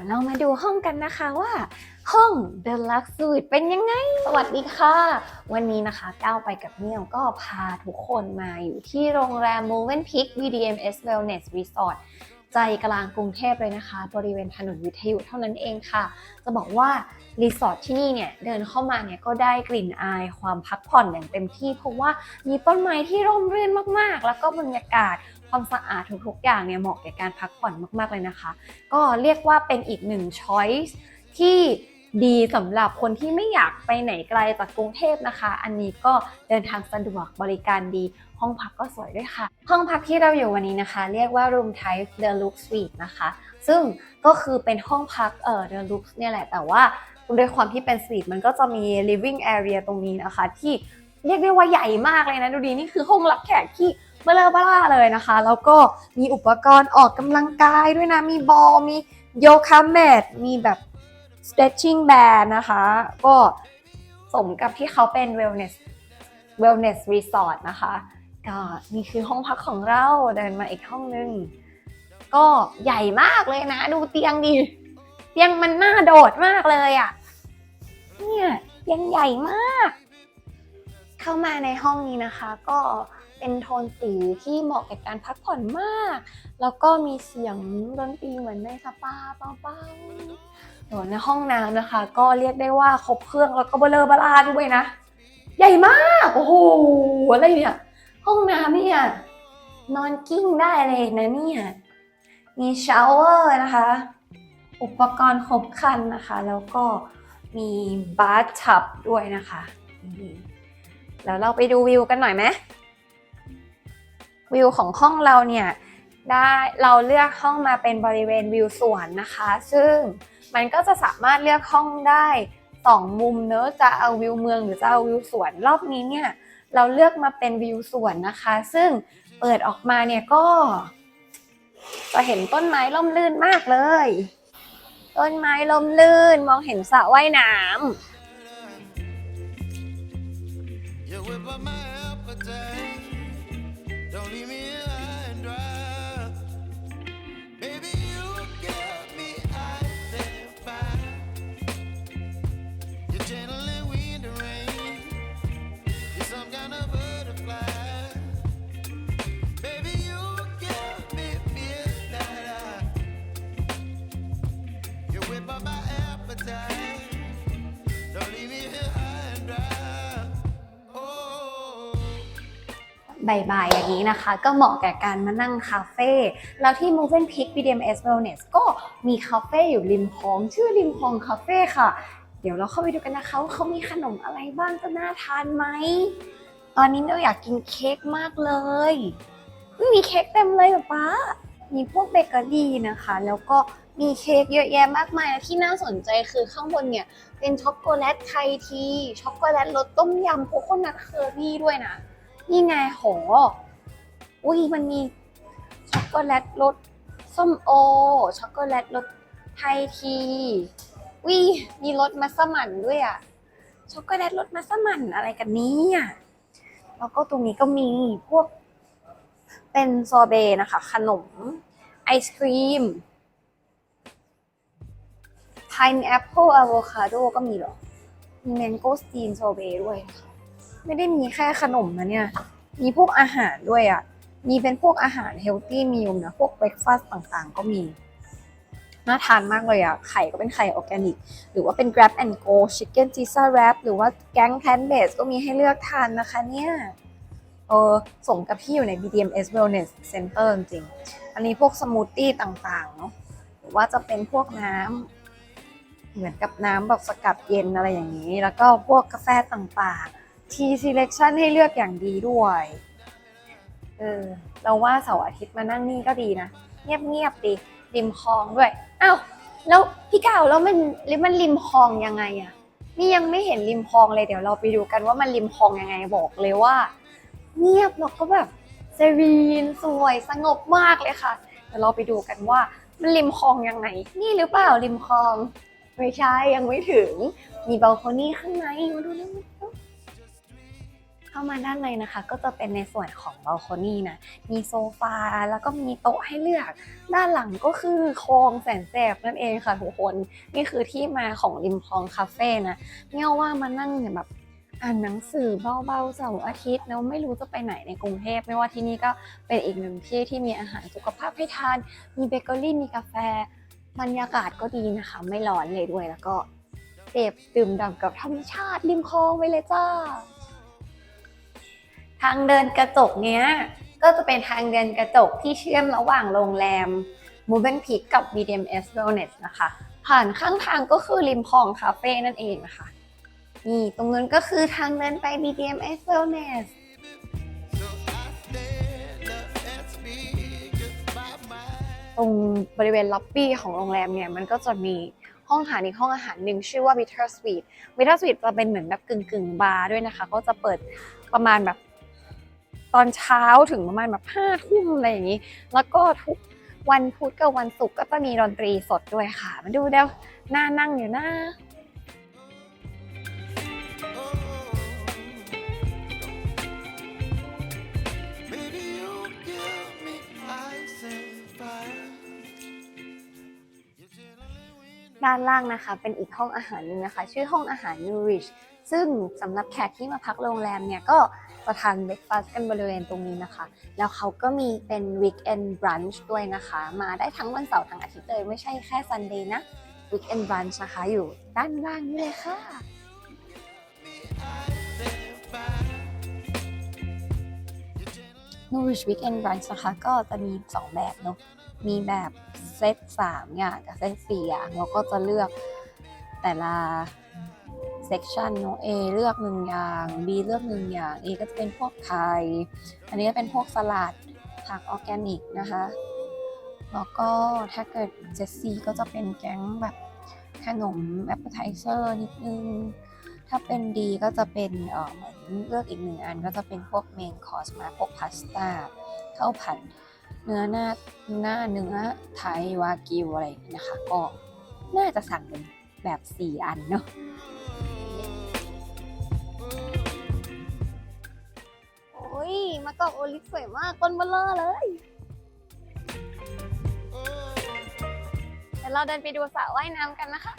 ดี๋ยวเรามาดูห้องกันนะคะว่าห้อง The Lux Suite เป็นยังไง สวัสดีค่ะ วันนี้นะคะก้าวไปกับเมี่ยก็พาทุกคนมาอยู่ที่โรงแรม m o v e n Peak BDMS Wellness Resort ใจกลางกรุงเทพเลยนะคะ บริเวณถนนวิทยุเท่านั้นเองค่ะ จะบอกว่ารีสอร์ทที่นี่เนี่ยเดินเข้ามาเนี่ยก็ได้กลิ่นอายความพักผ่อนอย่างเต็มที่ เพราะว่ามีต้นไม้ที่ร่มรื่นมากๆ แล้วก็บรรยากาศ ความสะอาดทุกๆอย่างเนี่ยเหมาะแก่การพักผ่อนมากๆเลยนะคะ ก็เรียกว่าเป็นอีกหนึ่งช้อยส์ที่ดีสำหรับคนที่ไม่อยากไปไหนไกลจากกรุงเทพนะคะ อันนี้ก็เดินทางสะดวกบริการดี ห้องพักก็สวยด้วยค่ะ ห้องพักที่เราอยู่วันนี้นะคะ เรียกว่า Room Type Deluxe Suite นะคะ ซึ่งก็คือเป็นห้องพักเอ่อ Deluxe เนี่ยแหละ แต่ว่าด้วยความที่เป็นสวีทมันก็จะมี living area ตรงนี้นะคะ ที่เรียกได้ว่าใหญ่มากเลยนะ ดูดีนี่คือห้องรับแขกที่ เบลอเบล่าเลยนะคะ แล้วก็มีอุปกรณ์ออกกำลังกายด้วยนะ มีบอล มีโยคะแมท มีแบบ stretching band นะคะ ก็สมกับที่เขาเป็น wellness wellness resort นะคะ ก็นี่คือห้องพักของเรา เดินมาอีกห้องนึง ก็ใหญ่มากเลยนะ ดูเตียงดิ เตียงมันน่าโดดมากเลยอะ่ะ เนี่ยเตียงใหญ่มาก เข้ามาในห้องนี้นะคะ ก็ เป็นโทนสีที่เหมาะกับการพักผ่อนมาก แล้วก็มีเสียงดนตรีเหมือนในสปาเบาๆโดในห้องน้ำนะคะ ก็เรียกได้ว่าครบเครื่องแล้วก็เบลอบลาด้วยนะ ใหญ่มาก โอ้โห อะไรเนี่ย ห้องน้ำเนี่ย นอนกิ้งได้เลยนะเนี่ย มีชาวเวอร์นะคะ อุปกรณ์ครบครันนะคะ แล้วก็มีบาร์ทับด้วยนะคะ แล้วเราไปดูวิวกันหน่อยไหม วิวของห้องเราเนี่ยได้เราเลือกห้องมาเป็นบริเวณวิวสวนนะคะ ซึ่งมันก็จะสามารถเลือกห้องได้สองมุมเนอะจะเอาวิวเมืองหรือจะเอาวิวสวนรอบนี้เนี่ยเราเลือกมาเป็นวิวสวนนะคะ ซึ่งเปิดออกมาเนี่ยก็ จะเห็นต้นไม้ล่มลื่นมากเลย ต้นไม้ล่มลื่นมองเห็นสระว่ายน้ You บ่ายๆ อย่างนี้นะคะ ก็เหมาะแก่การมานั่งคาเฟ่แล้วที่ m o v e n Peak BDMS Wellness ก็มีคาเฟ่อยู่ริมคลอง ชื่อริมคลองคาเฟ่ค่ะ เดี๋ยวเราเข้าไปดูกันนะคะว่าเขามีขนมอะไรบ้างจะน่าทานไหมตอนนี้เราอยากกินเค้กมากเลยมีเค้กเต็มเลยป๊ามีพวกเบเกอรี่นะคะ แล้วก็มีเค้กเยอะแยะมากมายและที่น่าสนใจคือข้างบนเนี่ย เป็นช็อกโกแลตไทยทีช็อกโกแลตรสต้มยำโคโคนัทเคอร์รี่ด้วยนะ นี่ไงโหอุ้ยมันมีช็อกโกแลตรสส้มโอ ช็อกโกแลตรสไทยทีวิมีรสมัสมั่นด้วยอะช็อกโกแลตรสมัสมั่นอะไรกันนี้อะแล้วก็ตรงนี้ก็มีพวกเป็นซอเบนะคะ ขนม ไอศครีม pineapple avocado ก็มีหรอ มี mango steam sorbet ด้วยนะคะ ไม่ได้มีแค่ขนมนะเนี่ย มีพวกอาหารด้วยอะ่ะ มีเป็นพวกอาหารเฮลตี้มีมนะ พวกเบรคฟาสต์ต่างๆ ก็มี น่าทานมากเลยอะ่ะ ไข่ก็เป็นไข่ออร์แกนิก หรือว่าเป็น grab and go chicken pizza wrap หรือว่าแกง plant based ก็มีให้เลือกทานนะคะเนี่ยเออสมกับที่อยู่ใน BDMS Wellness Center จริง อันนี้พวกสมูทตี้ต่างๆเนาะ หรือว่าจะเป็นพวกน้ำเหมือนกับน้ำแบบสกัดเย็นอะไรอย่างนี้ แล้วก็พวกกาแฟต่างๆ ทีซีเลคชันให้เลือกอย่างดีด้วย เออ เราว่าเสาร์อาทิตย์มานั่งนี่ก็ดีนะ เงียบๆดีริมคลองด้วยอ้าวแล้วพี่ก่าวแล้วมันริมมันริมคลองยังไงอะนี่ยังไม่เห็นริมคลองเลยเดี๋ยวเราไปดูกันว่ามันริมคลองยังไงบอกเลยว่า เงียบแล้วก็แบบเซรีนสวยสงบมากเลยค่ะเดี๋ยวเราไปดูกันว่ามันริมคลองยังไง นี่หรือเปล่าริมคลอง ไม่ใช่ยังไม่ถึง มีบัลโคนี่ข้างในมาดูนะ เข้ามาด้านในนะคะ ก็จะเป็นในส่วนของบ a ลคอนี่นะ มีโซฟาแล้วก็มีโต๊ะให้เลือก ด้านหลังก็คือคลองแสนแสบนั่นเองค่ะทุกคน นี่คือที่มาของริมคลองคาเฟ่นะเนี่ยว่ามานั่งเนี่ยแบบอ่านหนังสือเบาๆเสาร์อาทิตย์แล้วไม่รู้จะไปไหนในกรุงเทพไม่ว่าที่นี่ก็เป็นอีกหนึ่งที่ที่มีอาหารสุขภาพให้ทาน มีเบเกอรี่มีกาแฟ บรรยากาศก็ดีนะคะ ไม่ร้อนเลยด้วยแล้วก็เสพดื่มด่ำกับธรรมชาติริมคลองไปเลยจ้า ทางเดินกระจกเนี้ย ก็จะเป็นทางเดินกระจกที่เชื่อมระหว่างโรงแรม m o v e n p e a k กับ BDMS Wellness นะคะ ผ่านข้างทางก็คือริมคลองคาเฟ่นั่นเองนะคะ นี่ตรงนั้นก็คือทางเดินไป BDMS Wellness ตรงบริเวณล็อบบี้ของโรงแรมเนี่ย มันก็จะมีห้องอาหารอีกห้องอาหารหนึ่งชื่อว่า Bitter Sweet Bitter Sweet จะเป็นเหมือนแบบกึ่งกึ่งๆบาร์ด้วยนะคะ ก็จะเปิดประมาณแบบ ตอนเช้าถึงประมาณแบบห้าทุ่มอะไรอย่างนี้ แล้วก็ทุกวันพุธกับวันศุกร์ก็จะมีดนตรีสดด้วยค่ะ มาดูเดี๋ยวน้านั่งอยู่น้า Baby, you give me ice and fire. You generally win ด้านล่างนะคะเป็นอีกห้องอาหารหนึ่งนะคะ ชื่อห้องอาหาร Nourish ซึ่งสำหรับแขกที่มาพักโรงแรมเนี่ยก็ จะทานเบรกฟาสต์กันบริเวณตรงนี้นะคะ แล้วเขาก็มีเป็น Weekend Brunch ด้วยนะคะ มาได้ทั้งวันเสาร์ทั้งอาทิตย์เลย ไม่ใช่แค่ Sunday นะ Weekend Brunch นะคะอยู่ด้านล่างนี่เลยค่ะ ice and fire. You generally Nourish Weekend Brunch นะคะก็จะมี 2 แบบเนาะมีแบบเซต3อย่างกับเซต4อย่างเราก็จะเลือกแต่ละ เซ c ชันเนาะ A เลือกหนึ่งอย่าง B เลือกหนึ่งอย่าง A ก็จะเป็นพวกไทยอันนี้ก็เป็นพวกสลัดผักออร์แกนิกนะคะ แล้วก็ถ้าเกิดเจสซี่ก็จะเป็นแก๊งแบบขนมแอปเปอร์ไทเซอร์นิดนึง ถ้าเป็นดีก็จะเป็นเออเหมือนเลือกอีกหนึ่งอันก็จะเป็นพวกเมนคอร์สมาพวกพาสต้าข้าวผัดเนื้อหน้าหน้าเนื้อไทยวากิวอะไรอย่างนี้นะคะ ก็น่าจะสั่งเป็นแบบ 4 อันเนาะ มะกอกโอลิฟสวยมากต้นเบลเลอร์เลยเดี๋ยวเราเดินไปดูสระว่ายน้ำกันนะคะ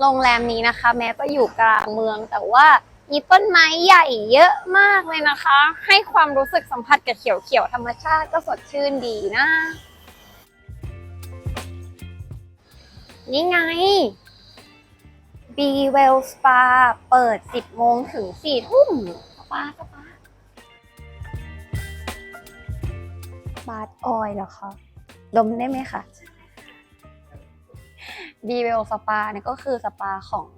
โรงแรมนี้นะคะ แม้จะอยู่กลางเมืองแต่ว่ามีต้นไม้ใหญ่เยอะมากเลยนะคะ ให้ความรู้สึกสัมผัสกับเขียวๆธรรมชาติก็สดชื่นดีนะ นี่ไง B Well Spa เปิด 10 โมงถึง 4 ทุ่มสปาสปาบาร์ออยเหรอคะดมได้ไหมคะบีเวลสปาเนี่ยก็คือสปาของ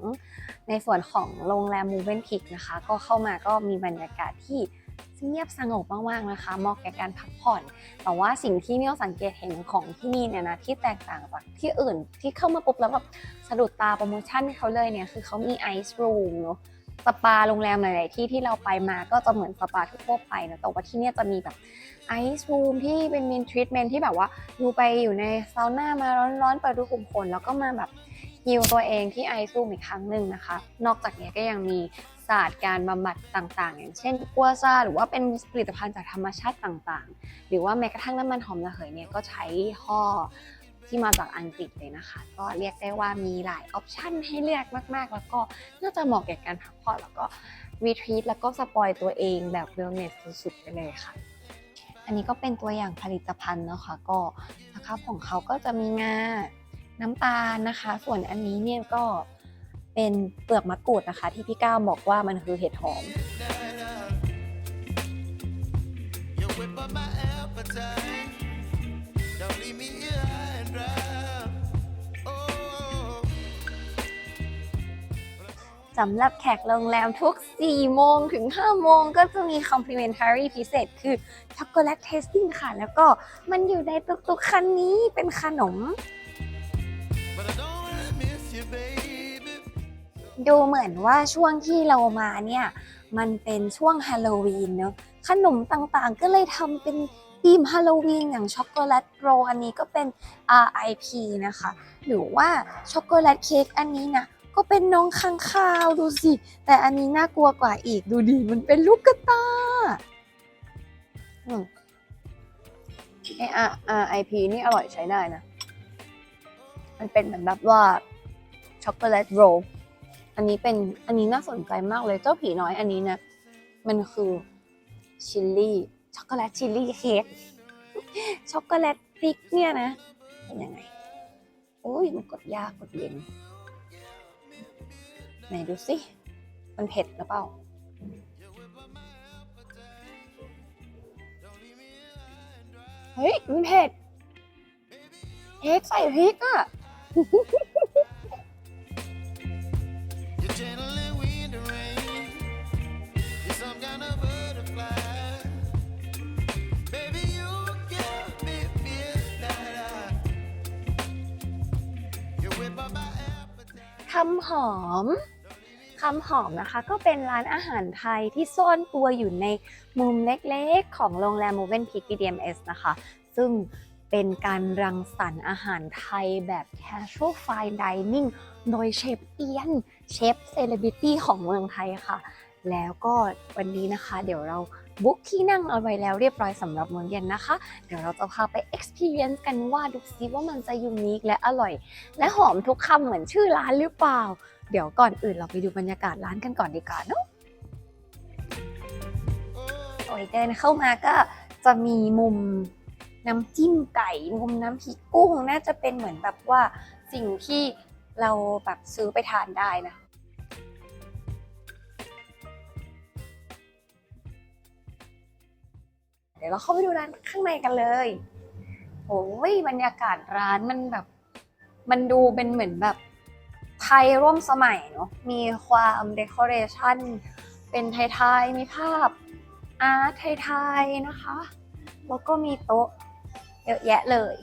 ในส่วนของโรงแรมมูเวนพิกนะคะ ก็เข้ามาก็มีบรรยากาศที่ เงียบสงบมากๆนะคะเหมาะแก่การพักผ่อน แต่ว่าสิ่งที่เนี่ยสังเกตเห็นของที่นี่เนี่ยนะที่แตกต่างจากที่อื่นที่เข้ามาปุ๊บแล้วแบบสะดุดตาโปรโมชั่นเขาเลยเนี่ยคือเขามีไอซ์รูมเนาะสปาโรงแรมหลาย ๆ ที่ที่เราไปมาก็จะเหมือนสปาทั่วไปนะแต่ว่าที่นี่จะมีแบบไอซ์รูมที่เป็นมินทรีทเมนที่แบบว่าอยู่ไปอยู่ในซาวน่ามาร้อนๆเปิดดูขุมขนแล้วก็มาแบบฮิวตัวเองที่ไอซ์รูมอีกครั้งหนึ่งนะคะ นอกจากนี้ก็ยังมี ศาสตร์การบำบัดต่างๆ อย่างเช่นกัวซาหรือว่าเป็นผลิตภัณฑ์จากธรรมชาติต่างๆ หรือว่าแม้กระทั่งน้ำมันหอมระเหยเนี่ยก็ใช้ห่อที่มาจากอังกฤษเลยนะคะ ก็เรียกได้ว่ามีหลายออปชันให้เลือกมากๆ แล้วก็น่าจะเหมาะแก่การพักผ่อนแล้วก็รีทรีตแล้วก็สปอยตัวเองแบบเวลเนสสุดๆไปเลยค่ะ อันนี้ก็เป็นตัวอย่างผลิตภัณฑ์นะคะ ก็นะคะของเขาก็จะมีงาน้ำตาลนะคะ ส่วนอันนี้เนี่ยก็ เป็นเปลือกมะกรูดนะคะ ที่พี่ก้าวบอกว่ามันคือเห็ดหอม สำหรับแขกโรงแรมทุก 4 โมงถึง 5 โมงก็จะมี complimentary พิเศษ คือช็อกโกแลตเทสติ้งค่ะ แล้วก็มันอยู่ในตุกๆคันนี้เป็นขนม ดูเหมือนว่าช่วงที่เรามาเนี่ย มันเป็นช่วงฮาโลวีนเนอะขนมต่างๆ ก็เลยทำเป็นธีมฮาโลวีนอย่างช็อกโกแลตโรลอันนี้ก็เป็น RIP นะคะ หรือว่าช็อกโกแลตเค้กอันนี้นะก็เป็นน้องค้างคาวดูสิ แต่อันนี้น่ากลัวกว่าอีกดูดิมันเป็นลูกกระตาอืมไอ R RIP นี่อร่อยใช้ได้นะ มันเป็นเหมือนแบบว่าช็อกโกแลตโรล อันนี้เป็นอันนี้น่าสนใจมากเลยเจ้าผีน้อยอันนี้นะมันคือชิลลี่ช็อกโกแลตชิลลี่เค้กช็อกโกแลตพริกเนี่ยนะเป็นยังไงโอ้ยมันกดยากกดเย็นไหนดูสิมันเผ็ดหรือเปล่าเฮ้ยมันเผ็ดเค้กใส่พริกอะำหอมคำหอมนะคะก็เป็นร้านอาหารไทยที่ซ่อนตัวอยู่ในมุมเล็กๆ ของโรงแรม m o v e n Peak BDMS นะคะ ซึ่งเป็นการรังสรรค์อาหารไทยแบบ casual fine dining โดยเชฟเอียน เชฟเซเลบริตี้ของเมืองไทยค่ะ แล้วก็วันนี้นะคะเดี๋ยวเรา บุ๊กที่นั่งเอาไว้แล้วเรียบร้อยสำหรับมื้อเย็นนะคะ เดี๋ยวเราจะพาไป experience กันว่าดูซิว่ามันจะยูนิคและอร่อย และหอมทุกคำเหมือนชื่อร้านหรือเปล่า เดี๋ยวก่อนอื่นเราไปดูบรรยากาศร้านกันก่อนดีกว่าเนอะโอ้ยเดินเข้ามาก็จะมีมุมน้ำจิ้มไก่ มุมน้ำพริกกุ้งน่าจะเป็นเหมือนแบบว่าสิ่งที่เราแบบซื้อไปทานได้นะ เดี๋ยวเราเข้าไปดูร้านข้างในกันเลยโอ้ยบรรยากาศร้านมันแบบ มันดูเป็นเหมือนแบบไทยร่วมสมัยเนาะมีความเดคอเรชันเป็นไทยๆมีภาพอาร์ตไทยๆนะคะ แล้วก็มีโต๊ะเยอะแยะเลย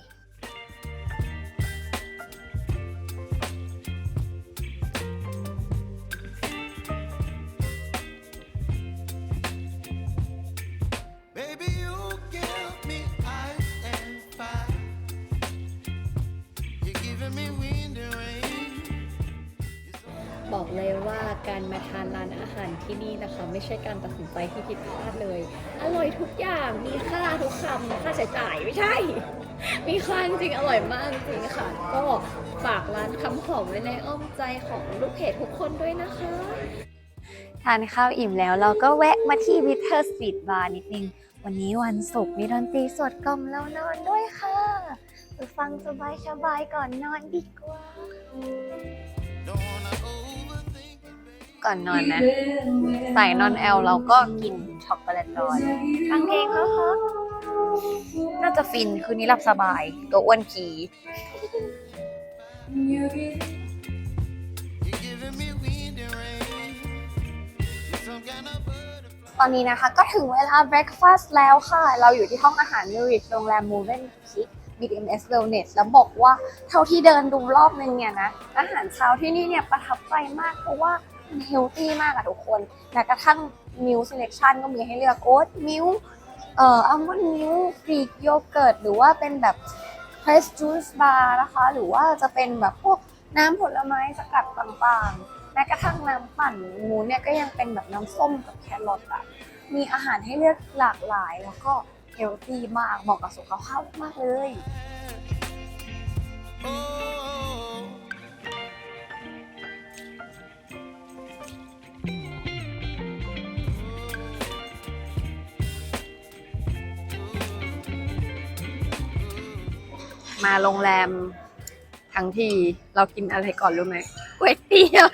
เลยว่าการมาทานร้านอาหารที่นี่นะคะ ไม่ใช่การตัดสินใจที่ผิดพลาดเลย อร่อยทุกอย่างมีค่าทุกคำค่าใช้จ่ายไม่ใช่ มีค่าจริงอร่อยมากจริงค่ะ ก็ฝากร้านคำหอมไว้ในอ้อมใจของลูกเพจทุกคนด้วยนะคะทานข้าวอิ่มแล้วเราก็แวะมาที่วิเทอร์สปีดบาร์นิดนึง วันนี้วันศุกร์มีดนตรีสดกล่อมแล้วนอนด้วยค่ะไปฟังสบายๆก่อนนอนดีกว่า ก่อนนอนนะ ใส่นอนแอลเราก็กินช็อกโกแลตร้อนฟังเพลงแล้วคะน่าจะฟินคืนนี้หลับสบาย ตัวอ้วนผี You're giving me wind and rain. You're some kind of butterfly. ตอนนี้นะคะก็ถึงเวลา breakfast แล้วค่ะ เราอยู่ที่ห้องอาหารมิริชโรงแรม m o v e n Peak BDMS Wellness แล้วบอกว่าเท่าที่เดินดูรอบนึงเนี่ยนะ อาหารเช้าที่นี่เนี่ยประทับใจมากเพราะว่ามัน เฮลตี้มากอะทุกคนแม้กระทั่งมิล selection ก็มีให้เลือกโอ๊ตมิลเอ่ออัลมอนด์มิลกรีกโยเกิร์ตหรือว่าเป็นแบบ fresh juice bar นะคะ หรือว่าจะเป็นแบบพวกน้ำผลไม้สกัดต่างๆ แม้กระทั่งน้ำปั่นมูนเนี่ยก็ยังเป็นแบบน้ำส้มกับแครอทอะมีอาหารให้เลือกหลากหลายแล้วก็เฮลตี้มากเหมาะกับสุขภาพมากเลย Oh, มาโรงแรมทั้งทีเรากินอะไรก่อนรู้ไหมก๋วยเตี๋ยว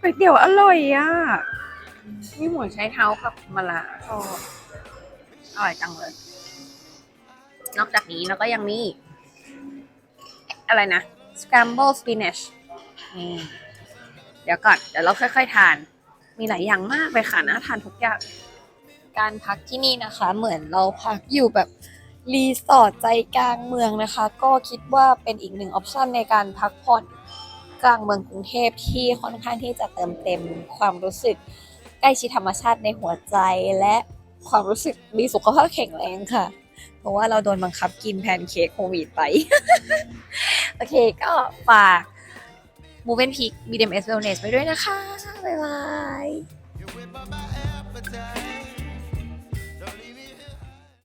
ก๋วยเตี๋ยวอร่อยอะมีหัวไชเท้ากับมะระชอบอร่อยจังเลย นอกจากนี้เราก็ยังมี อะไรนะ scramble spinach นี่เดี๋ยวก่อน เดี๋ยวเราค่อยๆทาน มีหลายอย่างมากเลยค่ะน่าทานทุกอย่าง การพักที่นี่นะคะ เหมือนเราพักอยู่แบบ รีสอร์ทใจกลางเมืองนะคะ ก็คิดว่าเป็นอีกหนึ่งออปชันในการพักผ่อนกลางเมืองกรุงเทพที่ค่อนข้างที่จะเติมเต็มความรู้สึกใกล้ชิดธรรมชาติในหัวใจและความรู้สึกมีสุขภาพแข็งแรงค่ะ เพราะว่าเราโดนบังคับกินแพนเค้กโควิดไป โอเคก็ฝาก m o v e n Peak BDMS Wellness ไว้ด้วยนะคะ บ๊ายบาย